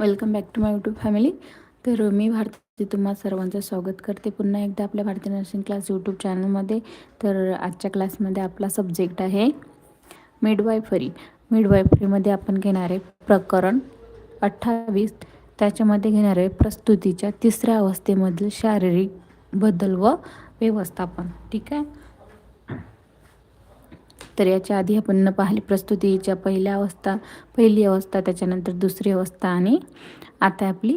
Welcome back to my YouTube family तर मी भारती तुम्हा सर्वांचं स्वागत करते. पुन्हा एकदा आपल्या भारतीय नर्सिंग क्लास यूट्यूब चॅनलमध्ये तर आजच्या क्लासमध्ये आपला सब्जेक्ट आहे मिडवायफरी मिडवायफरीमध्ये आपण घेणार आहे प्रकरण अठ्ठावीस. त्याच्यामध्ये घेणार आहे प्रस्तुतीच्या तिसऱ्या अवस्थेमधील शारीरिक बदल व व्यवस्थापन. ठीक आहे? तर याच्या आधी आपण पाहिली प्रस्तुतीच्या पहिल्या अवस्था पहिली अवस्था त्याच्यानंतर दुसरी अवस्था आणि आता आपली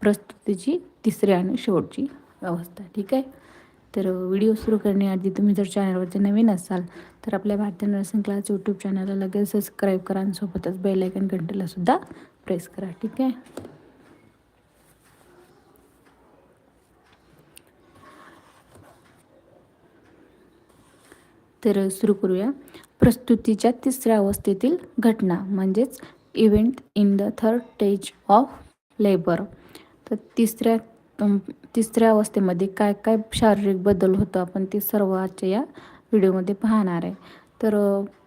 प्रस्तुतीची तिसरी आणि शेवटची अवस्था. ठीक आहे? तर व्हिडिओ सुरू करण्याआधी तुम्ही जर चॅनलवरती नवीन असाल तर आपल्या भारतीय नर्सिंग क्लास यूट्यूब चॅनलला लगेच सबस्क्राईब करा आणि सोबतच बेलायकन घंटेला सुद्धा प्रेस करा. ठीक आहे? तर सुरू करूया. प्रस्तुतीच्या तिसऱ्या अवस्थेतील घटना म्हणजेच event in the third stage of labour तर तिसऱ्या तिसऱ्या अवस्थेमध्ये काय काय शारीरिक बदल होतो आपण ते सर्व आजच्या या व्हिडिओमध्ये पाहणार आहे. तर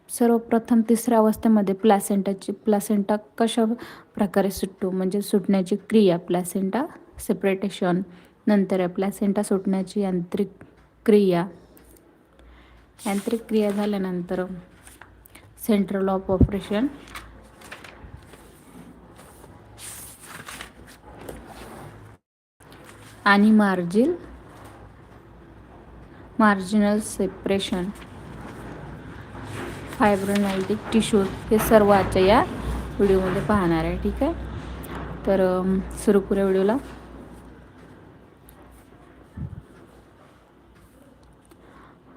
सर्वप्रथम तिसऱ्या अवस्थेमध्ये प्लॅसेंटाची प्लॅसेंटा कशा प्रकारे सुटतो? म्हणजे सुटण्याची क्रिया प्लॅसेंटा सेपरेटेशन नंतर प्लॅसेंटा सुटण्याची यांत्रिक क्रिया. यांत्रिक क्रिया झाल्यानंतर सेंट्रल ऑफ ऑपरेशन आणि margin marginal separation fibrinolytic tissue हे सर्व आजच्या या व्हिडिओमध्ये पाहणार आहे ठीक आहे? तर सुरू करूया व्हिडिओला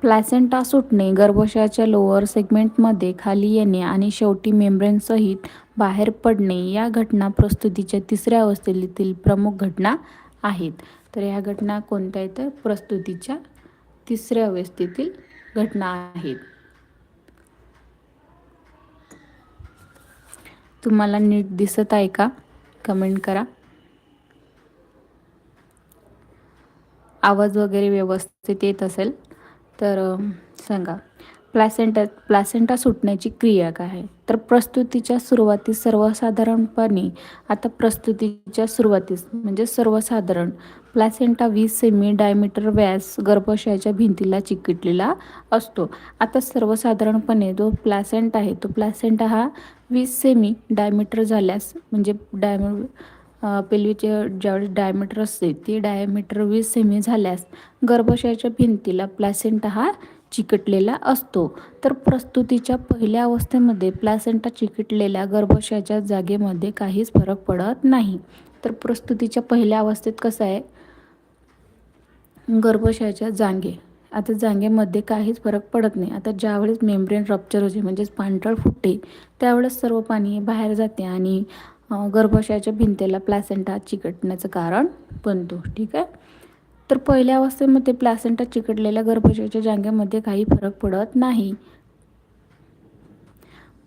प्लॅसेंटा सुटणे गर्भाशयाच्या लोअर सेगमेंटमध्ये खाली येणे आणि शेवटी मेम्ब्रेनसहित बाहेर पडणे या घटना प्रस्तुतीच्या तिसऱ्या अवस्थेतील प्रमुख घटना आहेत. तर ह्या घटना कोणत्या आहेत? तर प्रस्तुतीच्या तिसऱ्या अवस्थेतील घटना आहेत. तुम्हाला नीट दिसत आहे का? कमेंट करा. आवाज वगैरे व्यवस्थित येत असेल? तर सांगा. प्लॅसेंटा प्लॅसेंटा सुटण्याची क्रिया काय आहे? तर प्रस्तुतीच्या सुरुवातीस सर्वसाधारणपणे आता प्रस्तुतीच्या सुरुवातीस म्हणजे सर्वसाधारण प्लॅसेंटा वीस सेमी डायमीटर व्यास गर्भाशयाच्या भिंतीला चिकटलेला असतो. आता सर्वसाधारणपणे जो प्लॅसेंट आहे तो प्लॅसेंटा हा वीस सेमी डायमीटर झाल्यास म्हणजे डायमी पेल्वीचे ज्यावेळेस डायमीटर असते ती डायमीटर वीस सेमी झाल्यास गर्भाशयाच्या भिंतीला प्लॅसेंटा हा चिकटलेला असतो. तर प्रस्तुतीच्या पहिल्या अवस्थेमध्ये प्लॅसेंटा चिकटलेल्या गर्भाशयाच्या जागेमध्ये काहीच फरक पडत नाही. तर प्रस्तुतीच्या पहिल्या अवस्थेत कसं आहे? गर्भाशयाच्या जांगे आता जांगेमध्ये काहीच फरक पडत नाही. आता ज्यावेळेस मेम्ब्रेन रप्चर होते म्हणजेच पांढरळ फुटते त्यावेळेस सर्व पाणी बाहेर जाते आणि गर्भाशयाच्या भिंतीला प्लॅसेंटा चिकटण्याचं कारण बनतो ठीक आहे? तर पहिल्या अवस्थेमध्ये प्लॅसेंटा चिकटलेल्या गर्भाशयाच्या जांग्यामध्ये काही फरक पडत नाही.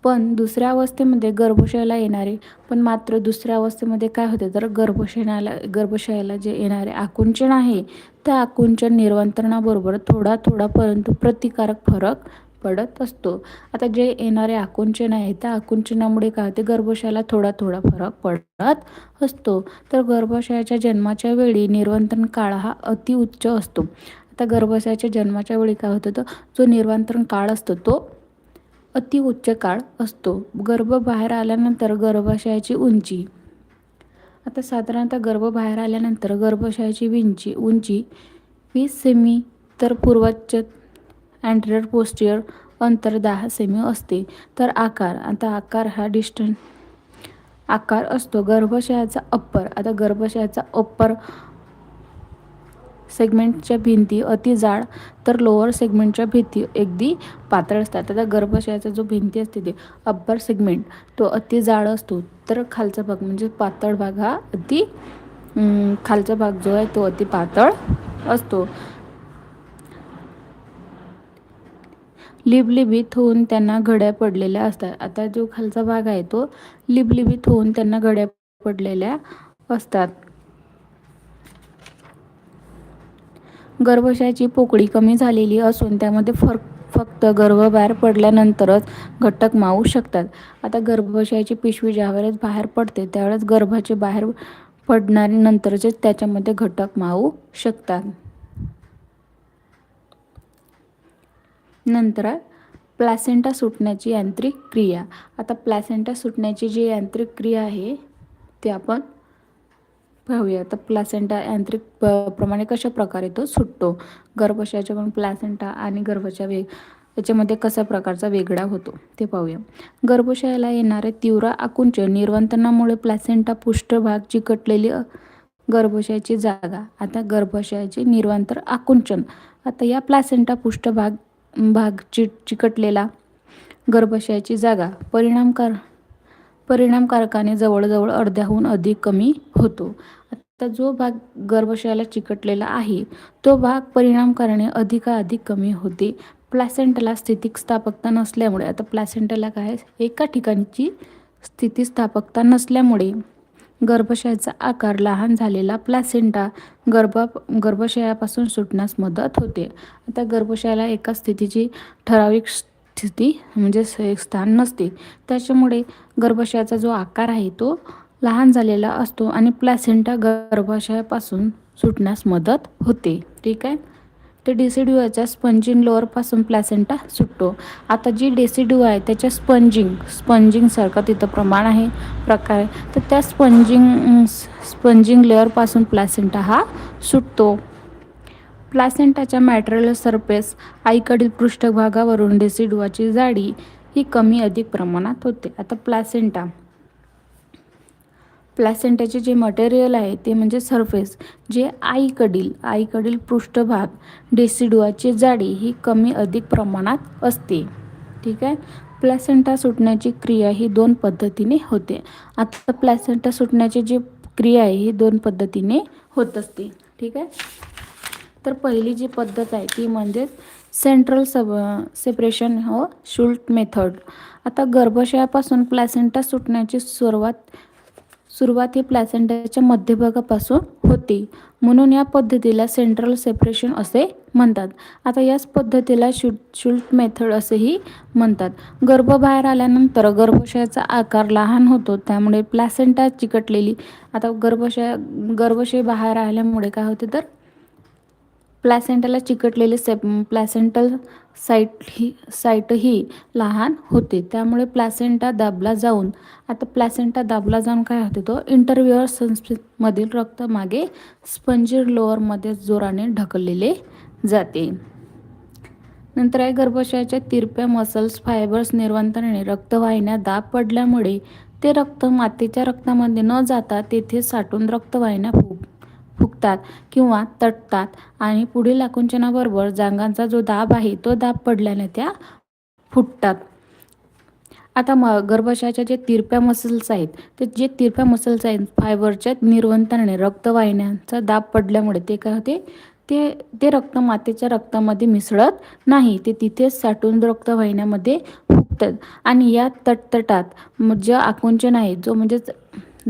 पण दुसऱ्या अवस्थेमध्ये गर्भाशयाला येणारे पण मात्र दुसऱ्या अवस्थेमध्ये काय होते? तर गर्भाशयाला गर्भाशयाला जे येणारे आकुंचन आहे त्या आकुंचन निर्वंतरणाबरोबर थोडा थोडा परंतु प्रतिकारक फरक पडत असतो. आता जे येणारे आकुंचन आहे त्या आकुंचनामुळे काय होते? गर्भाशयाला थोडा थोडा फरक पडत असतो. तर गर्भाशयाच्या जन्माच्या वेळी निर्वंतन काळ हा अतिउच्च असतो. आता गर्भाशयाच्या जन्माच्या वेळी काय होतं? तर जो निर्वांतरण काळ असतो तो अतिउच्च काळ असतो. गर्भ बाहेर आल्यानंतर गर्भाशयाची उंची. आता साधारणतः गर्भ बाहेर आल्यानंतर गर्भाशयाची विंची उंची वीस सेमी तर पूर्वाच्य अँड्रियर पोस्टियर अंतर दहा सेमी असते. तर आकार आता आकार हा डिस्टन्स आकार असतो. गर्भाशयाचा अप्पर आता गर्भाशयाचा अप्पर सेगमेंटच्या भिंती अति जाड तर लोअर सेगमेंटच्या भिंती अगदी पातळ असतात. आता गर्भाशयाचा जो भिंती असते ते अप्पर सेगमेंट तो अति जाड असतो. तर खालचा भाग म्हणजे पातळ भाग हा अति खालचा भाग जो आहे तो अति पातळ असतो. लिबलिबीत होऊन त्यांना घड्या पडलेल्या असतात. आता जो खालचा भाग आहे तो लिबलिबीत होऊन त्यांना घड्या पडलेल्या असतात. गर्भाशयाची पोकळी कमी झालेली असून त्यामध्ये फरक फक्त गर्भ बाहेर पडल्यानंतरच घटक मावू शकतात. आता गर्भाशयाची पिशवी ज्यावेळेस बाहेर पडते त्यावेळेस गर्भाचे बाहेर पडणाऱ्यानंतरच त्याच्यामध्ये घटक मावू शकतात. नंतर प्लॅसेंटा सुटण्याची यांत्रिक क्रिया. आता प्लॅसेंटा सुटण्याची जी यांत्रिक क्रिया आहे ती आपण पाहूया. तर प्लॅसेंटा यांत्रिक प प्रमाणे कशा प्रकारे तो सुटतो? गर्भाशयाच्या पण प्लॅसेंटा आणि गर्भाच्या वेग याच्यामध्ये कशा प्रकारचा वेगळा होतो ते पाहूया. गर्भाशयाला येणारे तीव्र आकुंच निर्वंतनामुळे प्लॅसेंटा पृष्ठभाग चिकटलेली गर्भाशयाची जागा. आता गर्भाशयाचे निर्वंतर आकुंचन. आता या प्लॅसेंटा पृष्ठभाग भाग चि चिकटलेला गर्भाशयाची जागा परिणामकार परिणामकारकाने जवळजवळ अर्ध्याहून अधिक कमी होतो. आता जो भाग गर्भाशयाला चिकटलेला आहे तो भाग परिणामकारणे अधिकाधिक कमी होते. प्लॅसेंटाला स्थितिस्थापकता नसल्यामुळे आता प्लॅसेंटाला काय? एका ठिकाणची स्थितिस्थापकता नसल्यामुळे गर्भाशयाचा आकार लहान झालेला प्लॅसेंटा गर्भा गर्भाशयापासून सुटण्यास मदत होते. आता गर्भाशयाला एका स्थितीची ठराविक स्थिती म्हणजे एक स्थान नसते. त्याच्यामुळे गर्भाशयाचा जो आकार आहे तो लहान झालेला असतो आणि प्लॅसेंटा गर्भाशयापासून सुटण्यास मदत होते. ठीक आहे? ते डेसिड्यूआच्या स्पंजिंग लोअरपासून प्लॅसेंटा सुटतो. आता जी डेसिड्यू आहे त्याच्या स्पंजिंग स्पंजिंगसारखं तिथं प्रमाण आहे प्रकार आहे. तर त्या स्पंजिंग स्पंजिंग लेअरपासून प्लॅसेंटा हा सुटतो. प्लॅसेंटाच्या मॅटेरियल सरफेस आईकडील पृष्ठभागावरून डेसिडुआची जाडी ही कमी अधिक प्रमाणात होते. आता प्लॅसेंटा प्लॅसेंटाचे जे मटेरियल आहे ते म्हणजे सरफेस जे आईकडील आईकडील पृष्ठभाग डेसिडुआचे जाडी ही कमी अधिक प्रमाणात असते. ठीक आहे? प्लॅसेंटा सुटण्याची क्रिया ही दोन पद्धतीने होते. आता प्लॅसेंटा सुटण्याची जी क्रिया आहे ही दोन पद्धतीने होत असते. ठीक आहे? तर पहिली जी पद्धत आहे ती म्हणजे सेंट्रल सब सेपरेशन हो शुल्ट मेथड आता गर्भाशयापासून प्लॅसेंटा सुटण्याची सुरुवात सुरुवात ही प्लॅसेंटाच्या मध्यभागापासून होते. म्हणून या पद्धतीला सेंट्रल सेपरेशन असे म्हणतात. आता याच पद्धतीला शु शुल्ट मेथड असेही म्हणतात. गर्भ बाहेर आल्यानंतर गर्भाशयाचा आकार लहान होतो त्यामुळे प्लॅसेंटा चिकटलेली. आता गर्भाशया गर्भाशय बाहेर आल्यामुळे काय होते तर प्लॅसेंटाला चिकटलेले से प्लॅसेंटल साईट ही साईटही लहान होते. त्यामुळे प्लॅसेंटा दाबला जाऊन आता प्लॅसेंटा दाबला जाऊन काय होते तो? इंटरव्ह्युअर संस्थेमधील रक्त मागे स्पंजीर लोअरमध्ये जोराने ढकललेले जाते. नंतर आहे गर्भाशयाच्या तिरप्या मसल्स फायबर्स निर्वंतनाने रक्तवाहिन्या दाब पडल्यामुळे ते रक्त मातेच्या रक्तामध्ये न जाता तेथे साठून रक्तवाहिन्या फुग किंवा तटतात. आणि पुढील आकुंचनाबरोबर जांघांचा जो दाब आहे तो दाब पडल्याने त्या फुटतात. आता म गर्भाशयाच्या जे तिरप्या मसल्स आहेत ते जे तिरप्या मसल्स आहेत फायबरच्या निर्वंतनाने रक्तवाहिन्यांचा दाब पडल्यामुळे ते काय होते? ते ते रक्त मातेच्या रक्तामध्ये मिसळत नाही. ते तिथेच साठून रक्तवाहिन्यामध्ये फुटतात. आणि या तटतटात जे आकुंचन आहे जो म्हणजेच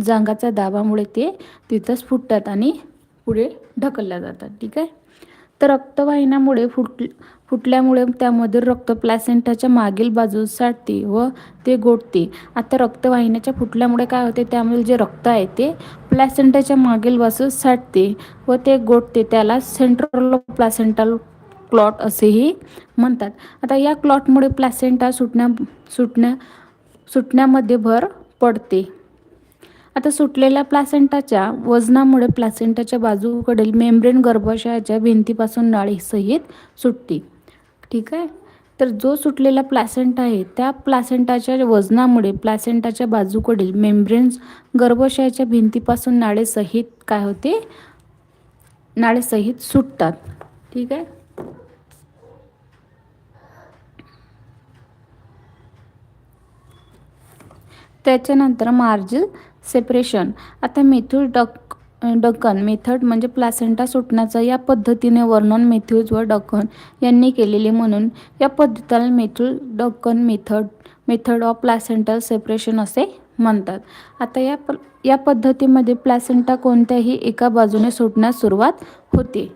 जांगाच्या दाबामुळे ते तिथंच फुटतात आणि पुढे ढकलल्या जातात ठीक आहे? तर रक्तवाहिन्यामुळे फुट फुटल्यामुळे त्यामध्ये रक्त प्लॅसेंटाच्या मागील बाजूस साठते व ते गोठते. आता रक्तवाहिन्याच्या फुटल्यामुळे काय होते? त्यामुळे जे रक्त आहे ते प्लॅसेंटाच्या मागील बाजूस साठते व ते गोठते. त्याला सेंट्रल प्लॅसेंटल क्लॉट असेही म्हणतात. आता या क्लॉटमुळे प्लॅसेंटा सुटण्या सुटण्या सुटण्यामध्ये भर पडते. आता सुटलेल्या प्लॅसेंटाच्या वजनामुळे प्लॅसेंटाच्या बाजूकडील मेम्ब्रेन गर्भाशयाच्या भिंतीपासून नाळीसहित सुटते. ठीक आहे? तर जो सुटलेला प्लॅसेंट आहे त्या प्लॅसेंटाच्या वजनामुळे प्लॅसेंटाच्या बाजूकडील मेम्ब्रेन्स गर्भाशयाच्या भिंतीपासून नाळेसहित काय होते? नाळेसहित सुटतात. ठीक आहे? त्याच्यानंतर मार्जिल सेपरेशन. आता मेथ्यूज डक डक्कन मेथड म्हणजे प्लासेंटा सुटण्याचं या पद्धतीने वर्णन मेथ्यूज व डक्कन यांनी केलेले म्हणून या पद्धतीला Matthews Duncan method method of placental separation असे म्हणतात. आता या प या पद्धतीमध्ये प्लॅसेंटा कोणत्याही एका बाजूने सुटण्यास सुरुवात होते.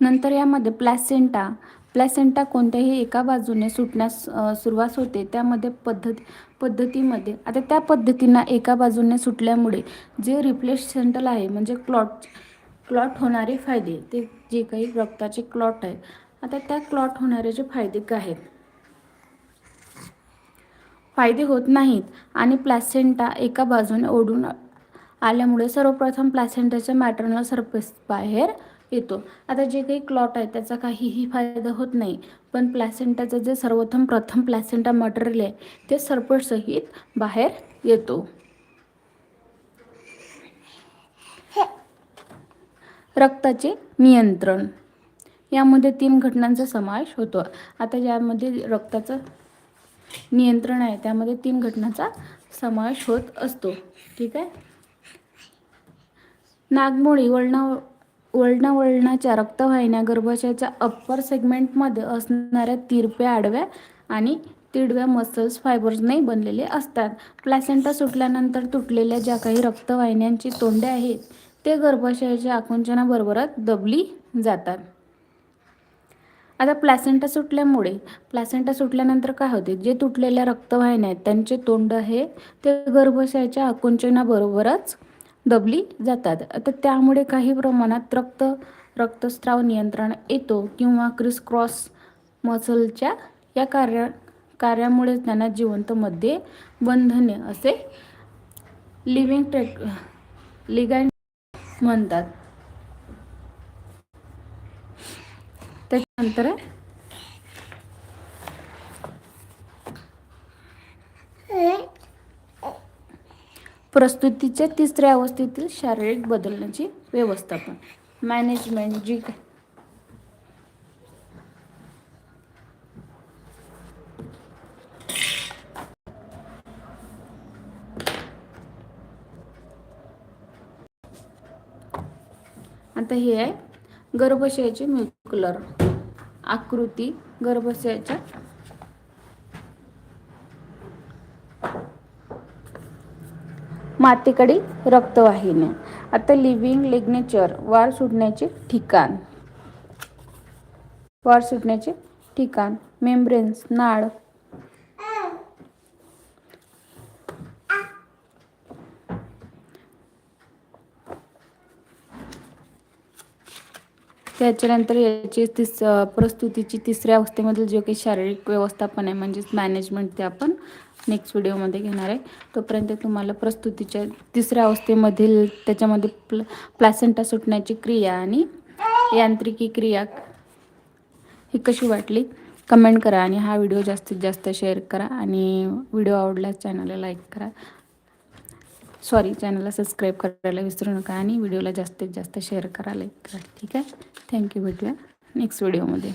नंतर यामध्ये प्लॅसेंटा. प्लॅसेंटा कोणत्याही एका बाजूने सुटण्यास सुरुवात होते. त्यामध्ये पद्धत पद्धतीमध्ये. आता त्या पद्धतींना एका बाजूने सुटल्यामुळे जे रिप्लेस सेंटल आहे म्हणजे क्लॉट क्लॉट होणारे फायदे ते जे काही रक्ताचे क्लॉट आहे आता त्या क्लॉट होणारे जे फायदे काय आहेत? फायदे होत नाहीत आणि प्लॅसेंटा एका बाजूने ओढून आल्यामुळे सर्वप्रथम प्लॅसेंटाच्या मॅटर्नल सरफेस बाहेर येतो. आता जे काही क्लॉट आहे त्याचा काहीही फायदा होत नाही. पण प्लॅसेंटाचं जे सर्वप्रथम प्रथम प्लॅसेंटा मटेरियल आहे ते सरपटसहित बाहेर येतो. रक्ताचे नियंत्रण. यामध्ये तीन घटनांचा समावेश होतो. आता यामध्ये रक्ताचं नियंत्रण आहे त्यामध्ये तीन घटनांचा समावेश होत असतो. ठीक आहे? नागमोळी वळणा वळणावळणाच्या रक्तवाहिन्या गर्भाशयाच्या अप्पर सेगमेंटमध्ये असणाऱ्या तिरप्या आडव्या आणि तिडव्या मसल्स फायबर्सने बनलेले असतात. प्लॅसेंटा सुटल्यानंतर तुटलेल्या ज्या काही रक्तवाहिन्यांची तोंडे आहेत ते गर्भाशयाच्या आकुंचनाबरोबरच दबली जातात. आता प्लॅसेंटा सुटल्यामुळे प्लॅसेंटा सुटल्यानंतर काय होते? जे तुटलेल्या रक्तवाहिन्या आहेत त्यांचे तोंड हे ते गर्भाशयाच्या आकुंचनाबरोबरच दबली जातात. आता त्यामुळे काही प्रमाणात रक्त रक्तस्राव नियंत्रण येतो किंवा क्रिस क्रॉस मसलच्या या कार्या कार्यामुळे त्यांना जिवंत मध्ये बंधने असे लिव्हिंग टेक लिगॅन म्हणतात. त्याच्यानंतर प्रस्तुतीच्या तिसऱ्या अवस्थेतील शारीरिक बदलण्याची व्यवस्थापन. मॅनेजमेंट जी आता हे आहे गर्भाशयाचे म्युक्युलर आकृती. गर्भाशयाच्या मातेकडील रक्तवाहिन्या. आता लिव्हिंग लिग्नेचर वार सुटण्याचे ठिकाण. वार सुटण्याचे ठिकाण. मेम्ब्रेन्स नाळ. त्याच्यानंतर याची तिस प्रस्तुतीची तिसऱ्या अवस्थेमधील जे काही शारीरिक व्यवस्थापन आहे म्हणजेच मॅनेजमेंट ते आपण नेक्स्ट व्हिडिओमध्ये घेणार आहे. तोपर्यंत तुम्हाला प्रस्तुतीच्या तिसऱ्या अवस्थेमधील त्याच्यामध्ये प्ल प्लॅसेंटा सुटण्याची क्रिया आणि यांत्रिकी क्रिया ही कशी वाटली कमेंट करा आणि हा व्हिडिओ जास्तीत जास्त शेअर करा आणि व्हिडिओ आवडल्यास चॅनलला लाईक करा. सॉरी चॅनलला सबस्क्राईब करायला विसरू नका आणि व्हिडिओला जास्तीत जास्त शेअर करा लाईक करा. ठीक आहे? थँक्यू भेटूया नेक्स्ट व्हिडिओमध्ये